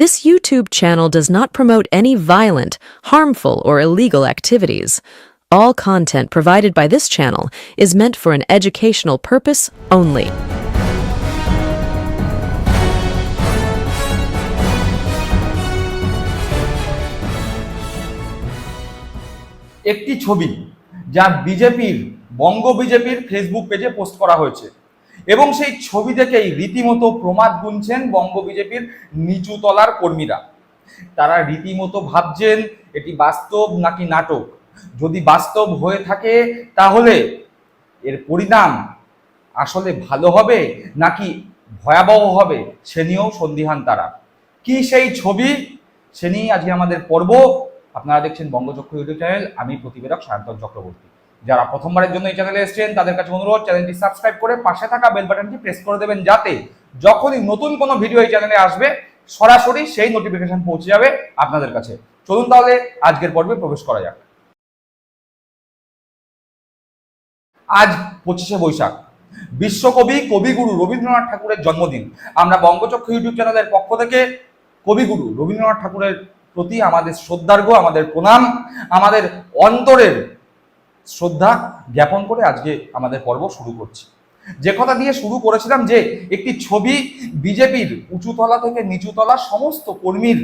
This YouTube channel does not promote any violent, harmful, or illegal activities. All content provided by this channel is meant for an educational purpose only. একটি ছবি যা বিজেপির বঙ্গ বিজেপির Facebook পেজে post করা হয়েছে এবং সেই ছবি দেখেই রীতিমতো প্রমাদ গুনছেন বঙ্গ বিজেপির নিচু তলার কর্মীরা। তারা রীতিমতো ভাবছেন, এটি বাস্তব নাকি নাটক? যদি বাস্তব হয়ে থাকে, তাহলে এর পরিণাম আসলে ভালো হবে নাকি ভয়াবহ হবে, সে নিয়েও সন্দিহান তারা। কি সেই ছবি? সে নিয়ে আজকে আমাদের পর্ব। আপনারা দেখছেন বঙ্গচক্র ইউটিউব চ্যানেল। আমি প্রতিবেদক সায়ন্তন চক্রবর্তী। যারা প্রথমবারের জন্য এই চ্যানেলে এসেছেন, তাদের কাছে অনুরোধ চ্যানেলটি সাবস্ক্রাইব করে পাশে থাকা বেল বাটনটি প্রেস করে দেবেন যাতে যখনই নতুন কোনো ভিডিও এই চ্যানেলে আসবে, সরাসরি সেই নোটিফিকেশন পৌঁছে যাবে আপনাদের কাছে। চলুন তাহলে আজকের পর্বে প্রবেশ করা যাক। আজ পঁচিশে বৈশাখ, বিশ্বকবি কবিগুরু রবীন্দ্রনাথ ঠাকুরের জন্মদিন। আমরা বঙ্গচক্র ইউটিউব চ্যানেলের পক্ষ থেকে কবিগুরু রবীন্দ্রনাথ ঠাকুরের প্রতি আমাদের শ্রদ্ধার্ঘ আমাদের প্রণাম, আমাদের অন্তরের শ্রদ্ধা জ্ঞাপন করে আজকে আমাদের পর্ব শুরু করছি। যে কথা দিয়ে শুরু করেছিলাম যে, একটি ছবি বিজেপির উঁচুতলা থেকে নিচুতলা সমস্ত কর্মীর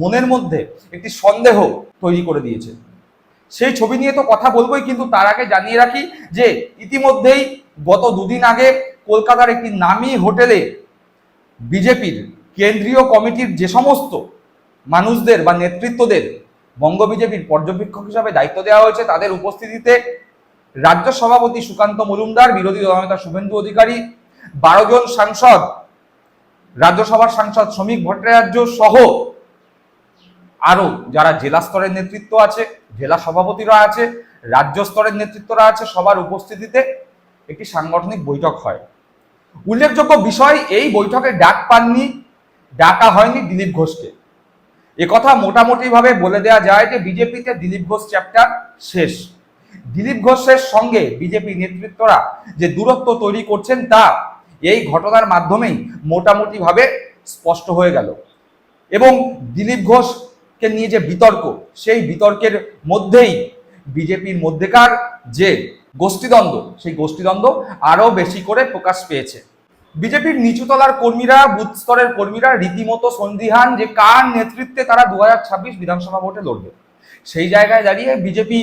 মনের মধ্যে একটি সন্দেহ তৈরি করে দিয়েছে। সেই ছবি নিয়ে তো কথা বলবোই, কিন্তু তার আগে জানিয়ে রাখি যে, ইতিমধ্যেই গত দুদিন আগে কলকাতার একটি নামী হোটেলে বিজেপির কেন্দ্রীয় কমিটির যে সমস্ত মানুষদের বা নেতৃত্বদের বঙ্গ বিজেপির পর্যবেক্ষক হিসাবে দায়িত্ব দেওয়া হয়েছে। তাদের উপস্থিতিতে রাজ্য সভাপতি সুকান্ত মজুমদার, বিরোধী দলনেতা শুভেন্দু অধিকারী, বারো জন সাংসদ, রাজ্যসভার সাংসদ শ্রমিক ভট্টাচার্য সহ আরও যারা জেলা স্তরের নেতৃত্ব আছে, জেলা সভাপতিরা আছে, রাজ্য স্তরের নেতৃত্বরা আছে, সবার উপস্থিতিতে একটি সাংগঠনিক বৈঠক হয়। উল্লেখযোগ্য বিষয়, এই বৈঠকে ডাক পাননি, ডাকা হয়নি দিলীপ ঘোষকে। একথা মোটামুটিভাবে বলে দেওয়া যায় যে বিজেপিতে দিলীপ ঘোষ চ্যাপ্টার শেষ। দিলীপ ঘোষের সঙ্গে বিজেপি নেতৃত্বরা যে দূরত্ব তৈরি করছেন তা এই ঘটনার মাধ্যমেই মোটামুটিভাবে স্পষ্ট হয়ে গেল। এবং দিলীপ ঘোষকে নিয়ে যে বিতর্ক, সেই বিতর্কের মধ্যেই বিজেপির মধ্যেকার যে গোষ্ঠীদ্বন্দ্ব, সেই গোষ্ঠীদ্বন্দ্ব আরও বেশি করে প্রকাশ পেয়েছে। বিজেপির নিচুতলার কর্মীরা, বুথ স্তরের কর্মীরা রীতিমতো সন্দিহান যে কার নেতৃত্বে তারা দুহাজার ছাব্বিশ বিধানসভা ভোটে লড়বে। সেই জায়গায় দাঁড়িয়ে বিজেপি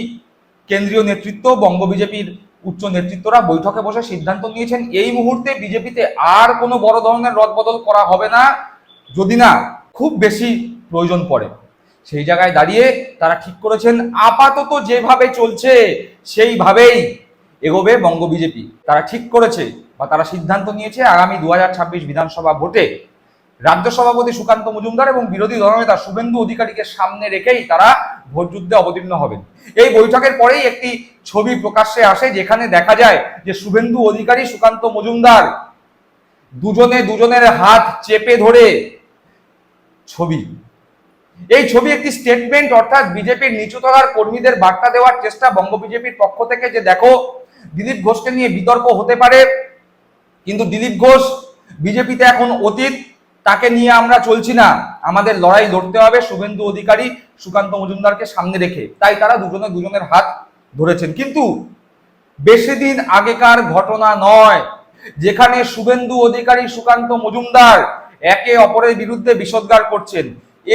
কেন্দ্রীয় নেতৃত্ব, বঙ্গ বিজেপির উচ্চ নেতৃত্বরা বৈঠকে বসে সিদ্ধান্ত নিয়েছেন, এই মুহূর্তে বিজেপিতে আর কোনো বড় ধরনের রদবদল করা হবে না, যদি না খুব বেশি প্রয়োজন পড়ে। সেই জায়গায় দাঁড়িয়ে তারা ঠিক করেছেন, আপাতত যেভাবে চলছে, সেইভাবেই এগোবে বঙ্গ বিজেপি। তারা ঠিক করেছে বা তারা সিদ্ধান্ত নিয়েছে আগামী দু হাজার ছাব্বিশ বিধানসভা ভোটে রাজ্য সভাপতি সুকান্ত মজুমদার এবং বিরোধী দলনেতা শুভেন্দু অধিকারীকে সামনে রেখেই তারা ভোট যুদ্ধে অবতীর্ণ হবেন। এই বৈঠকের পরেই একটি ছবি প্রকাশ্যে আসে যেখানে দেখা যায় যে শুভেন্দু অধিকারী, সুকান্ত মজুমদার দুজনে দুজনের হাত চেপে ধরে ছবি। এই ছবি একটি স্টেটমেন্ট অর্থাৎ বিজেপির নিচুতলার কর্মীদের বার্তা দেওয়ার চেষ্টা বঙ্গ বিজেপির পক্ষ থেকে যে দেখো, দিলীপ ঘোষকে নিয়ে বিতর্ক হতে পারে কিন্তু দিলীপ ঘোষ বিজেপিতে এখন অতীত, তাকে নিয়ে আমরা চলছি না। আমাদের লড়াই লড়তে হবে, শুভেন্দু অধিকারী সুকান্ত মজুমদারকে সামনে রেখে। তাই তারা দুজনে দুজনের হাত ধরেছেন। কিন্তু বেশি দিন আগেকার ঘটনা নয়, যেখানে শুভেন্দু অধিকারী, সুকান্ত মজুমদার একে অপরের বিরুদ্ধে বিষোদ্গার করছেন।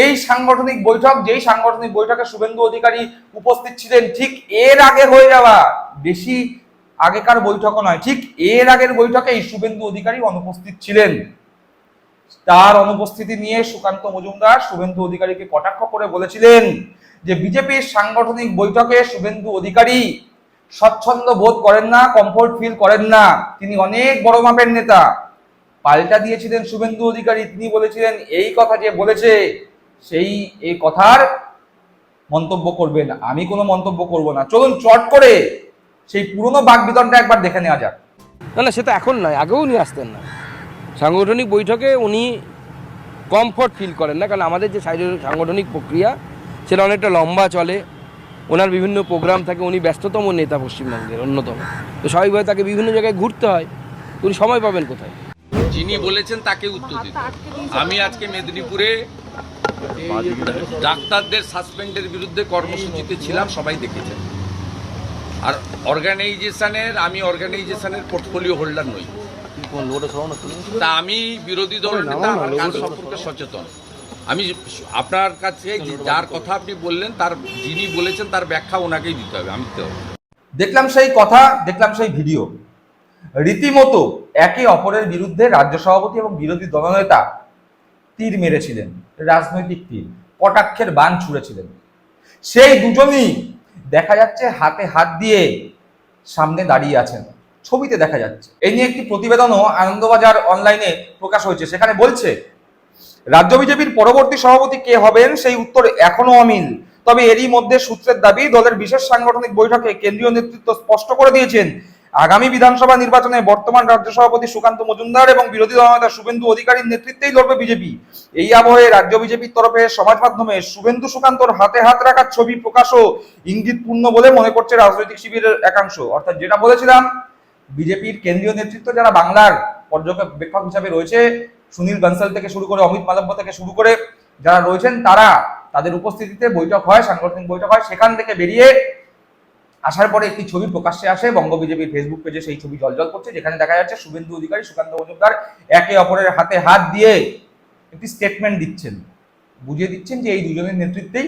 এই সাংগঠনিক বৈঠক, যেই সাংগঠনিক বৈঠকে শুভেন্দু অধিকারী উপস্থিত ছিলেন, ঠিক এর আগে হয়ে যাওয়া। বেশি আগেকার বৈঠকও নয়, ঠিক এর আগের বৈঠকেই শুভেন্দু অধিকারী অনুপস্থিত ছিলেন। তার অনুপস্থিতি নিয়ে সুকান্ত মজুমদার শুভেন্দু অধিকারীকে কটাক্ষ করে বলেছিলেন যে বিজেপির সাংগঠনিক বৈঠকে শুভেন্দু অধিকারী স্বচ্ছন্দ বোধ করেন না কমফোর্ট ফিল করেন না। তিনি অনেক বড় মাপের নেতা। পাল্টা দিয়েছিলেন শুভেন্দু অধিকারী, তিনি বলেছিলেন, এই কথা যে বলেছে, সেই এই কথার মন্তব্য করবেন। আমি কোনো মন্তব্য করব না। চলুন চট করে সেই পুরনো বাক বিতরণটা একবার দেখে নেওয়া যাক। না না সেটা এখন নয় আগেও উনি আসতেন না। সাংগঠনিক বৈঠকে উনি কমফর্ট ফিল করেন না কারণ আমাদের যে সাংগঠনিক প্রক্রিয়া সেটা অনেকটা লম্বা চলে। ওনার বিভিন্ন প্রোগ্রাম থাকে উনি ব্যস্ততম নেতা পশ্চিমবঙ্গের অন্যতম। তো স্বাভাবিকভাবে তাকে বিভিন্ন জায়গায় ঘুরতে হয়। উনি সময় পাবেন কোথায়? যিনি বলেছেন তাকে উত্তর দিতে আমি আজকে মেদিনীপুরে ডাক্তারদের সাসপেন্ডের বিরুদ্ধে কর্মসূচিতে ছিলাম সবাই দেখেছেন। আর অর্গানাইজেশনের আমি অর্গানাইজেশনের পোর্টফোলিও হোল্ডার নই। তা আমি বিরোধী দল নেতা আমার কাজ সম্পর্কে সচেতন। আমি আপনার কাছে যার কথা আপনি বললেন তার যিনি বলেছেন তার ব্যাখ্যা ওনাকেই দিতে হবে আমি দিতে হবে দেখলাম সেই কথা দেখলাম সেই ভিডিও। রীতিমতো একে অপরের বিরুদ্ধে রাজ্য সভাপতি এবং বিরোধী দলনেতা তীর মেরেছিলেন রাজনৈতিক তীর কটাক্ষের বান ছুঁড়েছিলেন। সেই দুজনই দেখা যাচ্ছে হাতে হাত দিয়ে সামনে দাঁড়িয়ে আছেন। ছবিতে দেখা যাচ্ছে। এ নিয়ে একটি প্রতিবেদনও আনন্দবাজার অনলাইনে প্রকাশ হয়েছে। সেখানে বলছে, রাজ্য বিজেপির পরবর্তী সভাপতি কে হবেন? সেই উত্তর এখনও অমিল। তবে এরই মধ্যে সূত্রের দাবি, দলের বিশেষ সাংগঠনিক বৈঠকে কেন্দ্রীয় নেতৃত্ব স্পষ্ট করে দিয়েছেন আগামী বিধানসভা নির্বাচনে বর্তমান রাজ্য সভাপতি সুকান্ত মজুমদার এবং বিরোধী দলনেতা শুভেন্দু অধিকারীর নেতৃত্বেই লড়বে বিজেপি। এই আবহে রাজ্য বিজেপির তরফে সমাজ মাধ্যমে শুভেন্দু সুকান্তর হাতে হাত রাখার ছবি প্রকাশও ইঙ্গিতপূর্ণ বলে মনে করছে রাজনৈতিক শিবিরের একাংশ। অর্থাৎ যেটা বলেছিলাম, বিজেপির কেন্দ্রীয় নেতৃত্ব যারা বাংলার পর্যবেক্ষক হিসাবে রয়েছে, সুনীল বানসাল থেকে শুরু করে অমিত মালব্য থেকে শুরু করে যারা রয়েছেন, তারা তাদের উপস্থিতিতে বৈঠক হয়, সাংগঠনিক বৈঠক হয়, সেখান থেকে বেরিয়ে আসার পরে একটি ছবি প্রকাশ্যে আসে, বঙ্গ বিজেপির ফেসবুক পেজে সেই ছবি জলজল করছে, যেখানে দেখা যাচ্ছে শুভেন্দু অধিকারী, সুকান্ত মজুমদার একে অপরের হাতে হাত দিয়ে একটি স্টেটমেন্ট দিচ্ছেন। বুঝিয়ে দিচ্ছেন যে এই দুজনের নেতৃত্বেই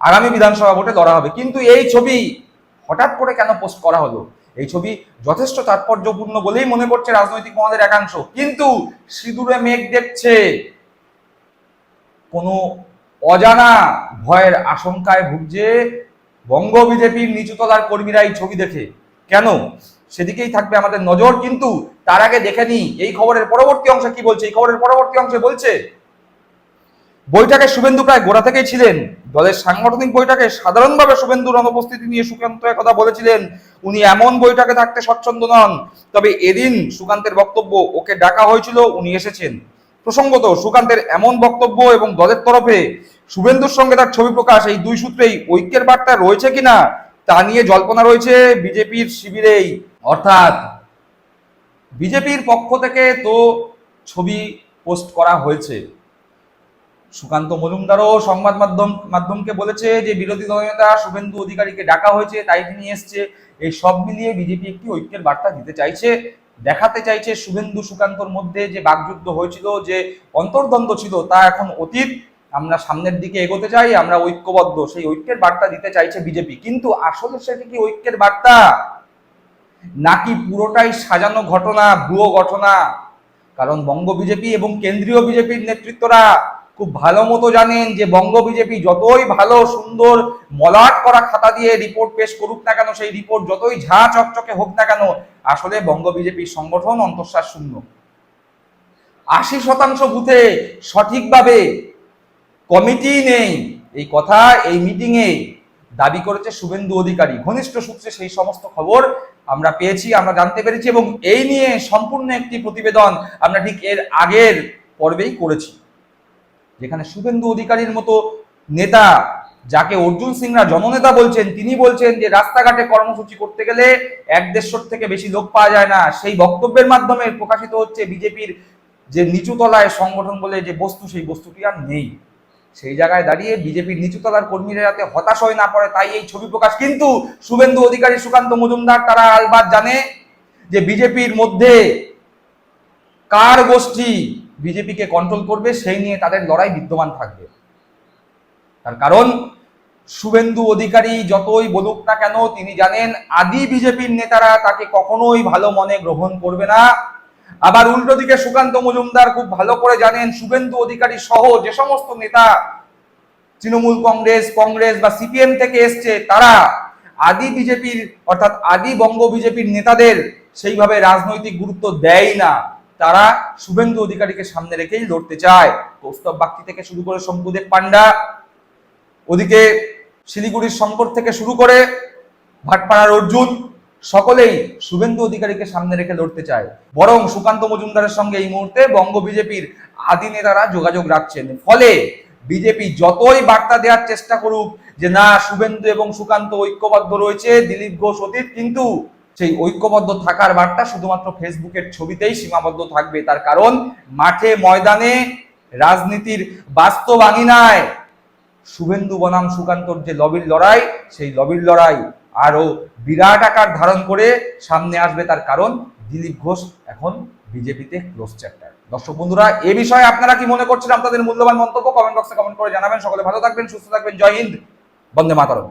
আগামী বিধানসভা ভোটে লড়া হবে। কিন্তু এই ছবি হঠাৎ করে কেন পোস্ট করা হলো? এই ছবি যথেষ্ট তাৎপর্যপূর্ণ বলেই মনে করছে রাজনৈতিক মহাদের একাংশ। কিন্তু সিঁদুরে মেঘ দেখছে। কোনো অজানা ভয়ের আশঙ্কায় ভুগছে বঙ্গ বিজেপির নিচুতলার কর্মীরা এই ছবি দেখে। কেন? সেদিকেই থাকবে আমাদের নজর, কিন্তু তার আগে দেখে নি এই খবরের পরবর্তী অংশে কি বলছে? এই খবরের পরবর্তী অংশে বলছে, বৈঠকে শুভেন্দু প্রায় গোড়া থেকেই ছিলেন। দলের সাংগঠনিক বৈঠকে সাধারণভাবে শুভেন্দুর অনুপস্থিতি নিয়ে সুকান্ত কথা বলেছিলেন। উনি এমন বৈঠকে থাকতে স্বচ্ছন্দ নন। তবে এদিন সুকান্তের বক্তব্য ওকে ডাকা হয়েছিল, উনি এসেছেন। প্রসঙ্গত সুকান্তের এমন বক্তব্য এবং দলের তরফে শুভেন্দুর সঙ্গে তার ছবি প্রকাশ এই দুই সূত্রেই ঐক্যের বার্তা রয়েছে কিনা তা নিয়ে জল্পনা রয়েছে বিজেপির শিবিরেই। অর্থাৎ বিজেপির পক্ষ থেকে তো ছবি পোস্ট করা হয়েছে। সুকান্ত মজুমদারও সংবাদ মাধ্যম, মাধ্যমকে বলেছে যে বিরোধী দলনেতা শুভেন্দু অধিকারীকে ডাকা হয়েছে, তাই তিনি এসছে। এই সব মিলিয়ে বিজেপি একটি ঐক্যের বার্তা দিতে চাইছে। দেখাতে চাইছে শুভেন্দু সুকান্তর মধ্যে যে বাকযুদ্ধ হয়েছিল, যে অন্তর্দ্বন্দ্ব ছিল, তা এখন অতীত। আমরা সামনের দিকে এগোতে চাই, আমরা ঐক্যবদ্ধ। সেই ঐক্যের বার্তা দিতে চাইছে বিজেপি। কিন্তু আসলে সেটা কি ঐক্যের বার্তা? নাকি পুরোটাই সাজানো ঘটনা, ভুয়ো ঘটনা? কারণ বঙ্গ বিজেপি এবং কেন্দ্রীয় বিজেপির নেতৃত্বরা খুব ভালো মতো জানেন যে বঙ্গ বিজেপি যতই ভালো, সুন্দর, মলাট করা খাতা দিয়ে রিপোর্ট পেশ করুক না কেন, সেই রিপোর্ট যতই ঝাঁ চকচকে হোক না কেন আসলে বঙ্গ বিজেপির সংগঠন অন্তঃশ্বাস শূন্য। আশি শতাংশ বুথে সঠিকভাবে কমিটি নেই। এই কথা এই মিটিংয়ে দাবি করেছে শুভেন্দু অধিকারী। ঘনিষ্ঠ সূত্রে সেই সমস্ত খবর আমরা পেয়েছি, আমরা জানতে পেরেছি এবং এই নিয়ে সম্পূর্ণ একটি প্রতিবেদন আমরা ঠিক এর আগের পর্বেই করেছি। যেখানে শুভেন্দু অধিকারীর মতো নেতা যাকে অর্জুন সিংরা জননেতা বলছেন, তিনি বলছেন যে রাস্তাঘাটে কর্মসূচি করতে গেলে এক দেড়শোর থেকে বেশি লোক পাওয়া যায় না। সেই বক্তব্যের মাধ্যমে প্রকাশিত হচ্ছে বিজেপির যে নিচুতলায় সংগঠন বলে যে বস্তু, সেই বস্তুটি আর নেই। সেই জায়গায় দাঁড়িয়ে বিজেপির নিচুতলার কর্মীরা যাতে হতাশ হয়ে না পড়ে, তাই এই ছবি প্রকাশ। কিন্তু শুভেন্দু অধিকারী সুকান্ত মজুমদার, তারা আলবাদ জানে যে বিজেপির মধ্যে কার গোষ্ঠী বিজেপিকে কন্ট্রোল করবে, সেই নিয়ে তাদের লড়াই বিদ্যমান থাকবে। তার কারণ শুভেন্দু অধিকারী যতই বলুক না কেন, তিনি জানেন আদি বিজেপির নেতারা তাকে কখনোই ভালো মনে গ্রহণ করবে না। আবার উল্টো দিকে সুকান্ত মজুমদার খুব ভালো করে জানেন, শুভেন্দু অধিকারী সহ যে সমস্ত নেতা তৃণমূল কংগ্রেস কংগ্রেস বা সিপিএম থেকে এসছে, তারা আদি বিজেপির অর্থাৎ আদি বঙ্গ বিজেপির নেতাদের সেইভাবে রাজনৈতিক গুরুত্ব দেয় না। তারা শুভেন্দু অধিকারীকে সামনে রেখেই লড়তে চায়। কৌস্তব বাগচি থেকে শুরু করে শম্ভুদেব পান্ডা ওদিকে শিলিগুড়ির শঙ্কর থেকে শুরু করে ভাটপাড়ার অর্জুন, সকলেই শুভেন্দু অধিকারীকে সামনে রেখে লড়তে চায়। বরং সুকান্ত মজুমদারের সঙ্গে এই মুহূর্তে বঙ্গ বিজেপির আদি নেতারা যোগাযোগ রাখছেন। ফলে বিজেপি যতই বার্তা দেওয়ার চেষ্টা করুক যে, না, শুভেন্দু এবং সুকান্ত ঐক্যবদ্ধ রয়েছে, দিলীপ ঘোষ অতীত, কিন্তু সেই ঐক্যবদ্ধ থাকার বার্তা শুধুমাত্র ফেসবুকের ছবিতেই সীমাবদ্ধ থাকবে। তার কারণ, মাঠে ময়দানে রাজনীতির বাস্তব আঙিনায় শুভেন্দু বনাম সুকান্তর যে লবির লড়াই, সেই লবির লড়াই আরও বিরাট আকার ধারণ করে সামনে আসবে তার কারণ দিলীপ ঘোষ এখন বিজেপিতে ক্লোজ চ্যাপ্টার। দর্শক বন্ধুরা, এ বিষয়ে আপনারা কি মনে করছেন? আপনাদের মূল্যবান মন্তব্য কমেন্ট বক্সে কমেন্ট করে জানাবেন। সকলে ভালো থাকবেন, সুস্থ থাকবেন। জয় হিন্দ। বন্দে মাতরম।